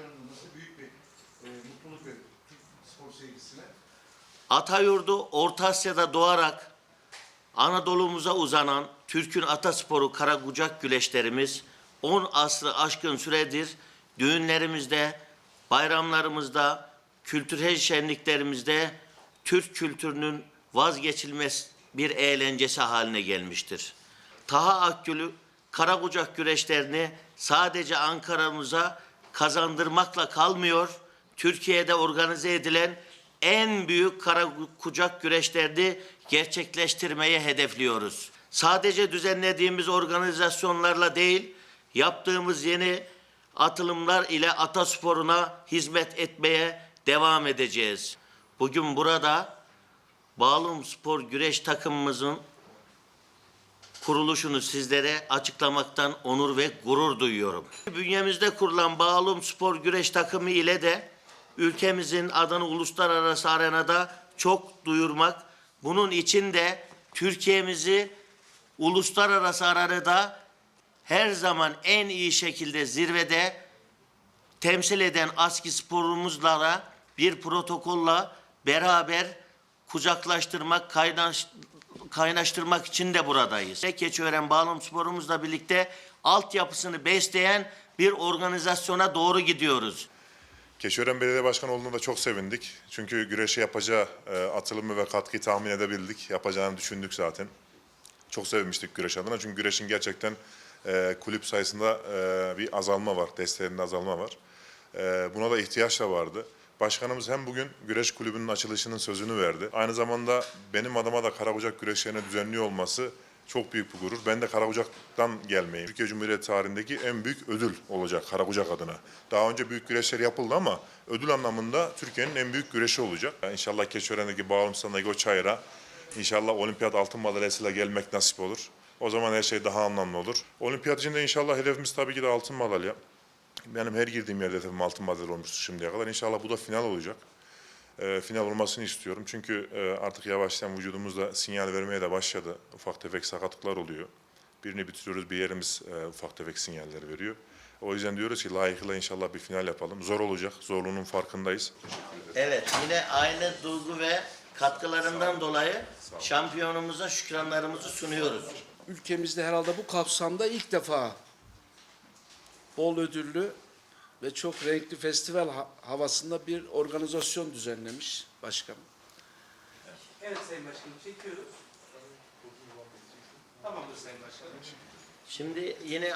Yaşanılması büyük bir e, mutluluk verir Türk spor sevgisine. Atayurdu Orta Asya'da doğarak Anadolu'muza uzanan Türk'ün atasporu karakucak güleşlerimiz 10 asrı aşkın süredir düğünlerimizde, bayramlarımızda, kültürel şenliklerimizde Türk kültürünün vazgeçilmez bir eğlencesi haline gelmiştir. Taha Akgül'ü karakucak güreşlerini sadece Ankara'mıza kazandırmakla kalmıyor, Türkiye'de organize edilen en büyük kara kucak güreşlerini gerçekleştirmeye hedefliyoruz. Sadece düzenlediğimiz organizasyonlarla değil, yaptığımız yeni atılımlar ile atasporuna hizmet etmeye devam edeceğiz. Bugün burada Bağlum Spor güreş takımımızın kuruluşunu sizlere açıklamaktan onur ve gurur duyuyorum. Bünyemizde kurulan Bağlum Spor Güreş takımı ile de ülkemizin adını uluslararası arenada çok duyurmak, bunun için de Türkiye'mizi uluslararası arenada her zaman en iyi şekilde zirvede temsil eden aski sporumuzla bir protokolla beraber kucaklaştırmak, kaynaş, kaynaştırmak için de buradayız. Keçiören Bağlam Sporumuzla birlikte altyapısını besleyen bir organizasyona doğru gidiyoruz. Keşören Belediye Başkanı olduğunda da çok sevindik. Çünkü güreşe yapacağı e, atılımı ve katkıyı tahmin edebildik. Yapacağını düşündük zaten. Çok sevinmiştik güreş adına. Çünkü güreşin gerçekten e, kulüp sayısında e, bir azalma var, desteğinde azalma var. E, buna da ihtiyaç da vardı. Başkanımız hem bugün güreş kulübünün açılışının sözünü verdi. Aynı zamanda benim adıma da Karakucak güreşlerini düzenliyor olması çok büyük bir gurur. Ben de Karakucak'tan gelmeyim. Türkiye Cumhuriyeti tarihindeki en büyük ödül olacak Karakucak adına. Daha önce büyük güreşler yapıldı ama ödül anlamında Türkiye'nin en büyük güreşi olacak. İnşallah Keçiören'deki Bağımsız'daki o çayıra inşallah olimpiyat altın madalyasıyla gelmek nasip olur. O zaman her şey daha anlamlı olur. Olimpiyat için de inşallah hedefimiz tabii ki de altın madalya. Benim her girdiğim yerde hedefim altın madalya olmuştu şimdiye kadar. İnşallah bu da final olacak. E, final olmasını istiyorum. Çünkü e, artık yavaştan vücudumuzda sinyal vermeye de başladı. Ufak tefek sakatlıklar oluyor. Birini bitiriyoruz, bir yerimiz e, ufak tefek sinyaller veriyor. O yüzden diyoruz ki layıkıyla inşallah bir final yapalım. Zor olacak, zorluğunun farkındayız. Evet, yine aynı duygu ve katkılarından dolayı şampiyonumuza şükranlarımızı sunuyoruz. ülkemizde herhalde bu kapsamda ilk defa bol ödüllü ve çok renkli festival ha- havasında bir organizasyon düzenlemiş başkanım. Evet Sayın Başkanım çekiyoruz. Tamamdır Sayın Başkanım. Şimdi yine